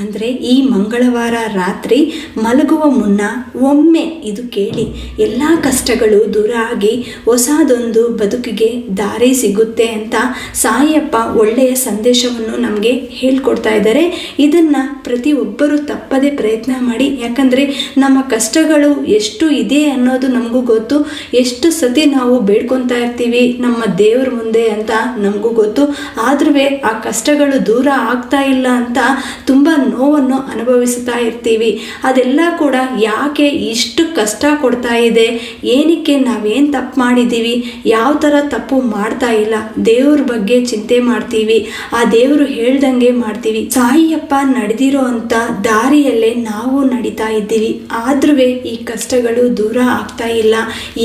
ಅಂದರೆ ಈ ಮಂಗಳವಾರ ರಾತ್ರಿ ಮಲಗುವ ಮುನ್ನ ಒಮ್ಮೆ ಇದು ಕೇಳಿ ಎಲ್ಲ ಕಷ್ಟಗಳು ದೂರ ಆಗಿ ಹೊಸದೊಂದು ಬದುಕಿಗೆ ದಾರಿ ಸಿಗುತ್ತೆ ಅಂತ ಸಾಯಿಯಪ್ಪ ಒಳ್ಳೆಯ ಸಂದೇಶವನ್ನು ನಮಗೆ ಹೇಳ್ಕೊಡ್ತಾ ಇದ್ದಾರೆ. ಇದನ್ನು ಪ್ರತಿಯೊಬ್ಬರೂ ತಪ್ಪದೇ ಪ್ರಯತ್ನ ಮಾಡಿ, ಯಾಕಂದರೆ ನಮ್ಮ ಕಷ್ಟಗಳು ಎಷ್ಟು ಇದೆ ಅನ್ನೋದು ನಮಗೂ ಗೊತ್ತು. ಎಷ್ಟು ಸತಿ ನಾವು ಬೇಡ್ಕೊತಾ ಇರ್ತೀವಿ ನಮ್ಮ ದೇವರ ಮುಂದೆ ಅಂತ ನಮಗೂ ಗೊತ್ತು. ಆದ್ರೂ ಆ ಕಷ್ಟಗಳು ದೂರ ಆಗ್ತಾ ಇಲ್ಲ ಅಂತ ತುಂಬ ನೋವನ್ನು ಅನುಭವಿಸ್ತಾ ಇರ್ತೀವಿ. ಅದೆಲ್ಲ ಕೂಡ ಯಾಕೆ ಇಷ್ಟು ಕಷ್ಟ ಕೊಡ್ತಾ ಇದೆ? ಏನಕ್ಕೆ ನಾವೇನು ತಪ್ಪು ಮಾಡಿದ್ದೀವಿ ಯಾವ ಥರ ತಪ್ಪು ಮಾಡ್ತಾ ಇಲ್ಲ? ದೇವ್ರ ಬಗ್ಗೆ ಚಿಂತೆ ಮಾಡ್ತೀವಿ. ಆ ದೇವರು ಹೇಳ್ದಂಗೆ ಮಾಡ್ತೀವಿ. ಸಾಯಿಯಪ್ಪ ನಡೆದಿರೋ ಅಂಥ ದಾರಿಯಲ್ಲೇ ನಾವು ನಡೀತಾ ಇದ್ದೀವಿ. ಆದ್ರೂ ಈ ಕಷ್ಟಗಳು ದೂರ ಆಗ್ತಾ ಇಲ್ಲ.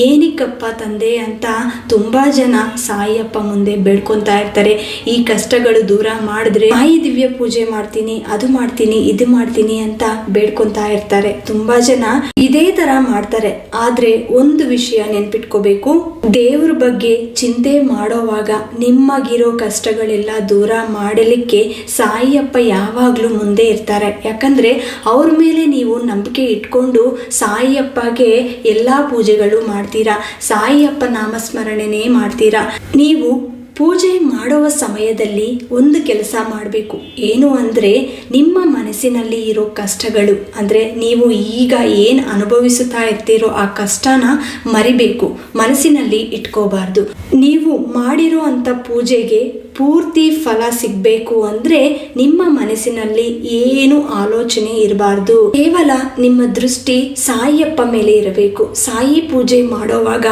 ಏನಕ್ಕಪ್ಪ ತಂದೆ ಅಂತ ತುಂಬ ಜನ ಸಾಯಿಯಪ್ಪ ಮುಂದೆ ಬೇಡ್ಕೊತಾ ಇರ್ತಾರೆ. ಈ ಕಷ್ಟಗಳು ದೂರ ಮಾಡಿದ್ರೆ ಸಾಯಿ ದಿವ್ಯ ಪೂಜೆ ಮಾಡ್ತೀನಿ, ಅದು ಮಾಡ್ತೀನಿ. ಇದು ಮಾಡ್ತೀನಿ ಅಂತ ಬೇಡ್ಕೊತಾ ಇರ್ತಾರೆ. ತುಂಬಾ ಜನ ಇದೇ ತರ ಮಾಡ್ತಾರೆ. ಆದ್ರೆ ಒಂದು ವಿಷಯ ನೆನ್ಪಿಟ್ಕೋಬೇಕು. ದೇವ್ರ ಬಗ್ಗೆ ಚಿಂತೆ ಮಾಡೋವಾಗ ನಿಮ್ಮಗಿರೋ ಕಷ್ಟಗಳೆಲ್ಲ ದೂರ ಮಾಡಲಿಕ್ಕೆ ಸಾಯಿಯಪ್ಪ ಯಾವಾಗ್ಲೂ ಮುಂದೆ ಇರ್ತಾರೆ. ಯಾಕಂದ್ರೆ ಅವ್ರ ಮೇಲೆ ನೀವು ನಂಬಿಕೆ ಇಟ್ಕೊಂಡು ಸಾಯಿಯಪ್ಪಗೆ ಎಲ್ಲಾ ಪೂಜೆಗಳು ಮಾಡ್ತೀರಾ, ಸಾಯಿಯಪ್ಪ ನಾಮಸ್ಮರಣೆನೇ ಮಾಡ್ತೀರಾ, ನೀವು ಪೂಜೆ ಮಾಡುವ ಸಮಯದಲ್ಲಿ ಒಂದು ಕೆಲಸ ಮಾಡಬೇಕು. ಏನು ಅಂದರೆ, ನಿಮ್ಮ ಮನಸ್ಸಿನಲ್ಲಿ ಇರೋ ಕಷ್ಟಗಳು, ಅಂದರೆ ನೀವು ಈಗ ಏನು ಅನುಭವಿಸುತ್ತಾ ಇರ್ತೀರೋ ಆ ಕಷ್ಟನ ಮರಿಬೇಕು, ಮನಸ್ಸಿನಲ್ಲಿ ಇಟ್ಕೋಬಾರ್ದು. ನೀವು ಮಾಡಿರೋ ಅಂಥ ಪೂಜೆಗೆ ಪೂರ್ತಿ ಫಲ ಸಿಗಬೇಕು ಅಂದ್ರೆ ನಿಮ್ಮ ಮನಸ್ಸಿನಲ್ಲಿ ಏನು ಆಲೋಚನೆ ಇರಬಾರ್ದು. ಕೇವಲ ನಿಮ್ಮ ದೃಷ್ಟಿ ಸಾಯಿಯಪ್ಪ ಮೇಲೆ ಇರಬೇಕು. ಸಾಯಿ ಪೂಜೆ ಮಾಡೋವಾಗ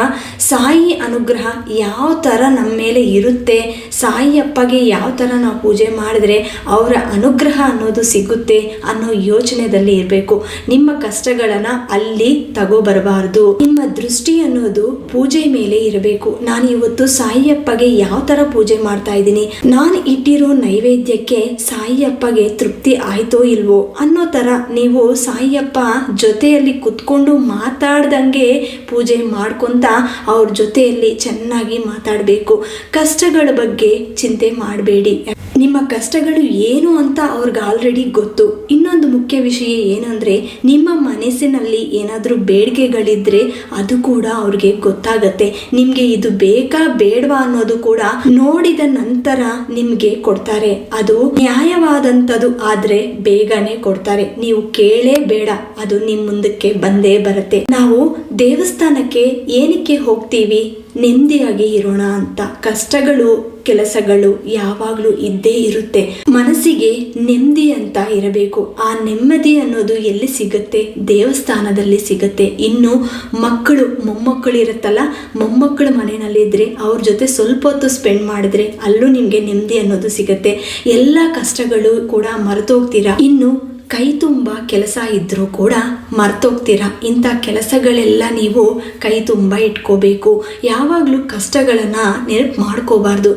ಸಾಯಿ ಅನುಗ್ರಹ ಯಾವ ತರ ನಮ್ಮ ಮೇಲೆ ಇರುತ್ತೆ, ಸಾಯಿಯಪ್ಪಗೆ ಯಾವ ತರ ನಾವು ಪೂಜೆ ಮಾಡಿದ್ರೆ ಅವರ ಅನುಗ್ರಹ ಅನ್ನೋದು ಸಿಗುತ್ತೆ ಅನ್ನೋ ಯೋಚನೆದಲ್ಲಿ ಇರಬೇಕು. ನಿಮ್ಮ ಕಷ್ಟಗಳನ್ನ ಅಲ್ಲಿ ತಗೋಬರಬಾರ್ದು. ನಿಮ್ಮ ದೃಷ್ಟಿ ಅನ್ನೋದು ಪೂಜೆ ಮೇಲೆ ಇರಬೇಕು. ನಾನು ಇವತ್ತು ಸಾಯಿಯಪ್ಪಗೆ ಯಾವ ತರ ಪೂಜೆ ಮಾಡ್ತಾ ಇದ್ದೀನಿ ನಾನು ಇಟ್ಟಿರೋ ನೈವೇದ್ಯಕ್ಕೆ ಸಾಯಿಯಪ್ಪಗೆ ತೃಪ್ತಿ ಆಯ್ತೋ ಇಲ್ವೋ ಅನ್ನೋ ತರ ನೀವು ಸಾಯಿಯಪ್ಪ ಜೊತೆಯಲ್ಲಿ ಕುತ್ಕೊಂಡು ಮಾತಾಡ್ದಂಗೆ ಪೂಜೆ ಮಾಡ್ಕೊಂತ ಅವ್ರ ಜೊತೆಯಲ್ಲಿ ಚೆನ್ನಾಗಿ ಮಾತಾಡಬೇಕು. ಕಷ್ಟಗಳ ಬಗ್ಗೆ ಚಿಂತೆ ಮಾಡಬೇಡಿ. ನಿಮ್ಮ ಕಷ್ಟಗಳು ಏನು ಅಂತ ಅವ್ರಿಗೆ ಆಲ್ರೆಡಿ ಗೊತ್ತು. ಇನ್ನೊಂದು ಮುಖ್ಯ ವಿಷಯ ಏನಂದರೆ ನಿಮ್ಮ ಮನಸ್ಸಿನಲ್ಲಿ ಏನಾದರೂ ಬೇಡಿಕೆಗಳಿದ್ರೆ ಅದು ಕೂಡ ಅವ್ರಿಗೆ ಗೊತ್ತಾಗತ್ತೆ. ನಿಮಗೆ ಇದು ಬೇಕಾ ಬೇಡವಾ ಅನ್ನೋದು ಕೂಡ ನೋಡಿದ ನಂತರ ನಿಮಗೆ ಕೊಡ್ತಾರೆ. ಅದು ನ್ಯಾಯವಾದಂಥದ್ದು ಆದರೆ ಬೇಗನೆ ಕೊಡ್ತಾರೆ. ನೀವು ಕೇಳೇ ಬೇಡ. ಅದು ನಿಮ್ಮ ಮುಂದಕ್ಕೆ ಬಂದೇ ಬರುತ್ತೆ. ನಾವು ದೇವಸ್ಥಾನಕ್ಕೆ ಏನಕ್ಕೆ ಹೋಗ್ತೀವಿ? ನೆಮ್ಮದಿಯಾಗಿ ಇರೋಣ ಅಂತ. ಕಷ್ಟಗಳು ಕೆಲಸಗಳು ಯಾವಾಗಲೂ ಇದ್ದೇ ಇರುತ್ತೆ. ಮನಸ್ಸಿಗೆ ನೆಮ್ಮದಿ ಅಂತ ಇರಬೇಕು. ಆ ನೆಮ್ಮದಿ ಅನ್ನೋದು ಎಲ್ಲಿ ಸಿಗುತ್ತೆ? ದೇವಸ್ಥಾನದಲ್ಲಿ ಸಿಗುತ್ತೆ. ಇನ್ನು ಮಕ್ಕಳು, ಮೊಮ್ಮಕ್ಕಳು ಇರುತ್ತಲ್ಲ, ಮೊಮ್ಮಕ್ಕಳ ಮನೆಯಲ್ಲಿದ್ದರೆ ಅವ್ರ ಜೊತೆ ಸ್ವಲ್ಪ ಹೊತ್ತು ಸ್ಪೆಂಡ್ ಮಾಡಿದ್ರೆ ಅಲ್ಲೂ ನಿಮಗೆ ನೆಮ್ಮದಿ ಅನ್ನೋದು ಸಿಗುತ್ತೆ. ಎಲ್ಲ ಕಷ್ಟಗಳು ಕೂಡ ಮರೆತೋಗ್ತೀರಾ? ಇನ್ನು ಕೈ ತುಂಬ ಕೆಲಸ ಇದ್ದರೂ ಕೂಡ ಮರ್ತೋಗ್ತೀರಾ? ಇಂಥ ಕೆಲಸಗಳೆಲ್ಲ ನೀವು ಕೈ ತುಂಬ ಇಟ್ಕೋಬೇಕು. ಯಾವಾಗಲೂ ಕಷ್ಟಗಳನ್ನು ನೆನಪು ಮಾಡ್ಕೋಬಾರ್ದು.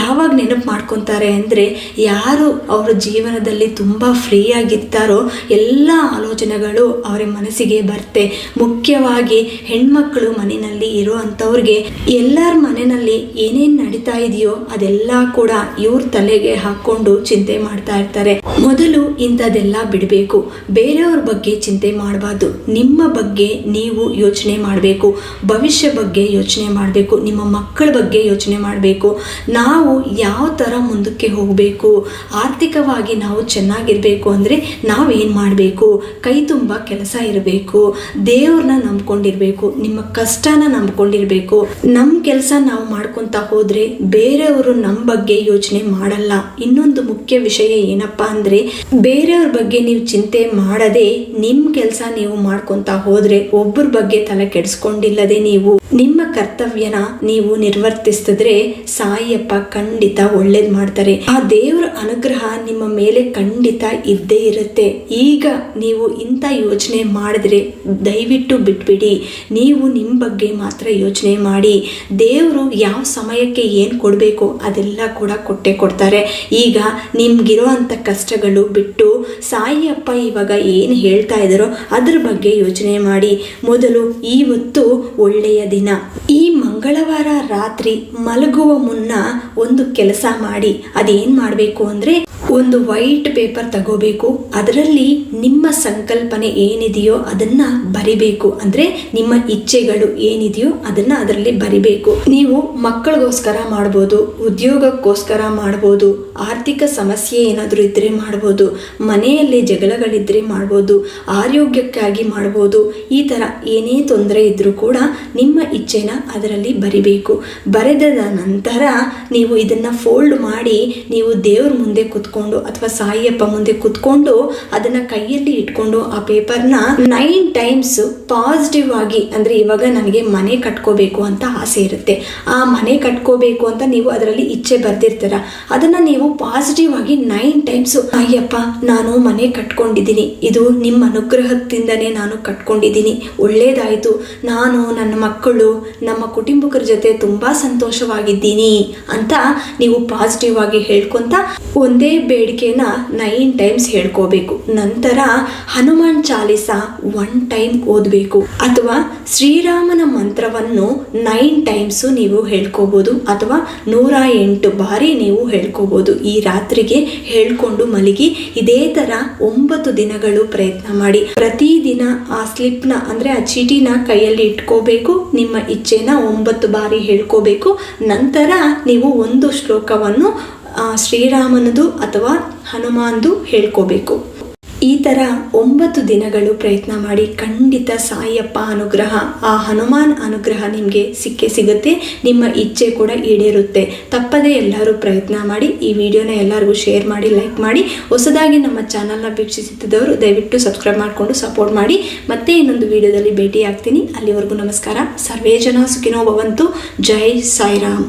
ಯಾವಾಗ ನೆನಪು ಮಾಡ್ಕೊತಾರೆ ಅಂದರೆ ಯಾರು ಅವರ ಜೀವನದಲ್ಲಿ ತುಂಬ ಫ್ರೀಯಾಗಿರ್ತಾರೋ ಎಲ್ಲ ಆಲೋಚನೆಗಳು ಅವರ ಮನಸ್ಸಿಗೆ ಬರುತ್ತೆ. ಮುಖ್ಯವಾಗಿ ಹೆಣ್ಮಕ್ಳು ಮನೆಯಲ್ಲಿ ಇರೋ ಅಂಥವ್ರಿಗೆ ಎಲ್ಲರ ಮನೆಯಲ್ಲಿ ಏನೇನು ನಡೀತಾ ಇದೆಯೋ ಅದೆಲ್ಲ ಕೂಡ ಇವ್ರ ತಲೆಗೆ ಹಾಕ್ಕೊಂಡು ಚಿಂತೆ ಮಾಡ್ತಾ ಇರ್ತಾರೆ. ಮೊದಲು ಇಂಥದ್ದೆಲ್ಲ ಬಿಡಬೇಕು. ಬೇರೆಯವ್ರ ಬಗ್ಗೆ ಚಿಂತೆ ಮಾಡಬಾರ್ದು. ನಿಮ್ಮ ಬಗ್ಗೆ ನೀವು ಯೋಚನೆ ಮಾಡಬೇಕು. ಭವಿಷ್ಯ ಬಗ್ಗೆ ಯೋಚನೆ ಮಾಡಬೇಕು. ನಿಮ್ಮ ಮಕ್ಕಳ ಬಗ್ಗೆ ಯೋಚನೆ ಮಾಡಬೇಕು. ನಾವು ಯಾವ ಥರ ಮುಂದಕ್ಕೆ ಹೋಗಬೇಕು? ಆರ್ಥಿಕವಾಗಿ ನಾವು ಚೆನ್ನಾಗಿರಬೇಕು ಅಂದರೆ ನಾವೇನು ಮಾಡಬೇಕು? ಕೈ ತುಂಬ ಕೆಲಸ ಇರಬೇಕು. ದೇವ್ರನ್ನ ನಂಬ್ಕೊಂಡಿರಬೇಕು. ನಿಮ್ಮ ಕಷ್ಟನ ನಂಬ್ಕೊಂಡಿರಬೇಕು. ನಮ್ಮ ಕೆಲಸ ನಾವು ಮಾಡ್ಕೊತಾ ಹೋದರೆ ಬೇರೆಯವರು ನಮ್ಮ ಬಗ್ಗೆ ಯೋಚನೆ ಮಾಡಲ್ಲ. ಇನ್ನೊಂದು ಮುಖ್ಯ ವಿಷಯ ಏನಪ್ಪಾ ಅಂದರೆ ಬೇರೆಯವ್ರ ಬಗ್ಗೆ ನೀವು ಚಿಂತೆ ಮಾಡದೆ ನಿಮ್ಮ ಕೆಲಸ ನೀವು ಮಾಡ್ಕೊತಾ ಹೋದ್ರೆ ಒಬ್ಬರ ಬಗ್ಗೆ ತಲೆ ಕೆಡಿಸ್ಕೊಂಡಿಲ್ಲದೆ ನೀವು. ನಿಮ್ಮ ಕರ್ತವ್ಯನ ನೀವು ನಿರ್ವರ್ತಿಸಿದ್ರೆ ಸಾಯಿಯಪ್ಪ ಖಂಡಿತ ಒಳ್ಳೇದ್ ಮಾಡ್ತಾರೆ. ಆ ದೇವರ ಅನುಗ್ರಹ ನಿಮ್ಮ ಮೇಲೆ ಖಂಡಿತ ಇದ್ದೇ ಇರುತ್ತೆ. ಈಗ ನೀವು ಇಂಥ ಯೋಚನೆ ಮಾಡಿದ್ರೆ ದಯವಿಟ್ಟು ಬಿಟ್ಬಿಡಿ. ನೀವು ನಿಮ್ಮ ಬಗ್ಗೆ ಮಾತ್ರ ಯೋಚನೆ ಮಾಡಿ. ದೇವರು ಯಾವ ಸಮಯಕ್ಕೆ ಏನು ಕೊಡಬೇಕು ಅದೆಲ್ಲ ಕೂಡ ಕೊಟ್ಟೆ ಕೊಡ್ತಾರೆ. ಈಗ ನಿಮ್ಗಿರೋ ಅಂಥ ಕಷ್ಟಗಳು ಬಿಟ್ಟು ಸಾಯಿಯಪ್ಪ ಇವಾಗ ಏನು ಹೇಳ್ತಾ ಇದ್ದಾರೋ ಅದ್ರ ಬಗ್ಗೆ ಯೋಚನೆ ಮಾಡಿ. ಮೊದಲು ಇವತ್ತು ಒಳ್ಳೆಯ ದಿನ. ಈ ಮಂಗಳವಾರ ರಾತ್ರಿ ಮಲಗುವ ಮುನ್ನ ಒಂದು ಕೆಲಸ ಮಾಡಿ. ಅದೇನು ಮಾಡಬೇಕು ಅಂದರೆ ಒಂದು ವೈಟ್ ಪೇಪರ್ ತಗೋಬೇಕು. ಅದರಲ್ಲಿ ನಿಮ್ಮ ಸಂಕಲ್ಪನೆ ಏನಿದೆಯೋ ಅದನ್ನ ಬರಿಬೇಕು. ಅಂದ್ರೆ ನಿಮ್ಮ ಇಚ್ಛೆಗಳು ಏನಿದೆಯೋ ಅದನ್ನ ಅದರಲ್ಲಿ ಬರಿಬೇಕು. ನೀವು ಮಕ್ಕಳಿಗೋಸ್ಕರ ಮಾಡ್ಬೋದು, ಉದ್ಯೋಗಕ್ಕೋಸ್ಕರ ಮಾಡ್ಬೋದು, ಆರ್ಥಿಕ ಸಮಸ್ಯೆ ಏನಾದರೂ ಇದ್ರೆ ಮಾಡ್ಬೋದು, ಮನೆಯಲ್ಲಿ ಜಗಳಗಳಿದ್ರೆ ಮಾಡ್ಬೋದು, ಆರೋಗ್ಯಕ್ಕಾಗಿ ಮಾಡ್ಬೋದು, ಈ ಥರ ಏನೇ ತೊಂದರೆ ಇದ್ರೂ ಕೂಡ ನಿಮ್ಮ ಇಚ್ಛೆನ ಅದರಲ್ಲಿ ಬರಿಬೇಕು. ಬರೆದ ನಂತರ ನೀವು ಇದನ್ನ ಫೋಲ್ಡ್ ಮಾಡಿ, ನೀವು ದೇವ್ರ ಮುಂದೆ ಕುತ್ಕೊಂಡು ಅಥವಾ ಸಾಯಿಯಪ್ಪ ಮುಂದೆ ಕುತ್ಕೊಂಡು ಅದನ್ನ ಕೈಯಲ್ಲಿ ಇಟ್ಕೊಂಡು ಆ ಪೇಪರ್ನ ನೈನ್ ಟೈಮ್ಸ್ ಪಾಸಿಟಿವ್ ಆಗಿ ಅಂದ್ರೆ ಇವಾಗ ನನಗೆ ಮನೆ ಕಟ್ಕೋಬೇಕು ಅಂತ ಆಸೆ ಇರುತ್ತೆ. ಆ ಮನೆ ಕಟ್ಕೋಬೇಕು ಅಂತ ನೀವು ಅದರಲ್ಲಿ ಇಚ್ಛೆ ಬರ್ದಿರ್ತೀರ. ಅದನ್ನ ನೀವು ಪಾಸಿಟಿವ್ ಆಗಿ ನೈನ್ ಟೈಮ್ಸ್ ಅಯ್ಯಪ್ಪ ನಾನು ಮನೆ ಕಟ್ಕೊಂಡಿದ್ದೀನಿ. ಇದು ನಿಮ್ಮ ಅನುಗ್ರಹದಿಂದನೇ ನಾನು ಕಟ್ಕೊಂಡಿದ್ದೀನಿ. ಒಳ್ಳೇದಾಯಿತು. ನಾನು, ನನ್ನ ಮಕ್ಕಳು, ನಮ್ಮ ಕುಟುಂಬಕರ ಜೊತೆ ತುಂಬಾ ಸಂತೋಷವಾಗಿದ್ದೀನಿ ಅಂತ ನೀವು ಪಾಸಿಟಿವ್ ಆಗಿ ಹೇಳ್ಕೊಂತ ಒಂದೇ ಬೇಡಿಕೆನ ನೈನ್ ಟೈಮ್ಸ್ ಹೇಳ್ಕೋಬೇಕು. ನಂತರ ಹನುಮಾನ್ ಚಾಲಿಸ ಒನ್ ಟೈಮ್ ಓದಬೇಕು. ಅಥವಾ ಶ್ರೀರಾಮನ ಮಂತ್ರವನ್ನು ನೈನ್ ಟೈಮ್ಸ್ ನೀವು ಹೇಳ್ಕೋಬಹುದು ಅಥವಾ ನೂರ ಎಂಟು ಬಾರಿ ನೀವು ಹೇಳ್ಕೋಬಹುದು ಈ ರಾತ್ರಿಗೆ ಹೇಳ್ಕೊಂಡು ಮಲಗಿ, ಇದೇ ತರ ಒಂಬತ್ತು ದಿನಗಳು ಪ್ರಯತ್ನ ಮಾಡಿ. ಪ್ರತಿದಿನ ಆ ಸ್ಲಿಪ್ನ ಅಂದ್ರೆ ಆ ಚೀಟಿನ ಕೈಯಲ್ಲಿ ಇಟ್ಕೋಬೇಕು. ನಿಮ್ಮ ಇಚ್ಛೆನ ಒಂಬತ್ತು ಬಾರಿ ಹೇಳ್ಕೋಬೇಕು. ನಂತರ ನೀವು ಒಂದು ಶ್ಲೋಕವನ್ನು ಶ್ರೀರಾಮನದು ಅಥವಾ ಹನುಮಾನ್ದು ಹೇಳ್ಕೋಬೇಕು. ಈ ಥರ ಒಂಬತ್ತು ದಿನಗಳು ಪ್ರಯತ್ನ ಮಾಡಿ ಖಂಡಿತ ಸಾಯಪ್ಪ ಅನುಗ್ರಹ, ಆ ಹನುಮಾನ್ ಅನುಗ್ರಹ ನಿಮಗೆ ಸಿಕ್ಕೇ ಸಿಗುತ್ತೆ, ನಿಮ್ಮ ಇಚ್ಛೆ ಕೂಡ ಈಡೇರುತ್ತೆ. ತಪ್ಪದೇ ಎಲ್ಲರೂ ಪ್ರಯತ್ನ ಮಾಡಿ, ಈ ವಿಡಿಯೋನ ಎಲ್ಲರಿಗೂ ಶೇರ್ ಮಾಡಿ, ಲೈಕ್ ಮಾಡಿ, ಹೊಸದಾಗಿ ನಮ್ಮ ಚಾನಲ್ನ ವೀಕ್ಷಿಸುತ್ತಿದ್ದವರು ದಯವಿಟ್ಟು ಸಬ್ಸ್ಕ್ರೈಬ್ ಮಾಡಿಕೊಂಡು ಸಪೋರ್ಟ್ ಮಾಡಿ. ಮತ್ತೆ ಇನ್ನೊಂದು ವಿಡಿಯೋದಲ್ಲಿ ಭೇಟಿ ಆಗ್ತೀನಿ ಅಲ್ಲಿವರೆಗೂ ನಮಸ್ಕಾರ. ಸರ್ವೇ ಜನ ಸುಖಿನೋ ಭವಂತು. ಜೈ ಸಾಯಿರಾಮ್.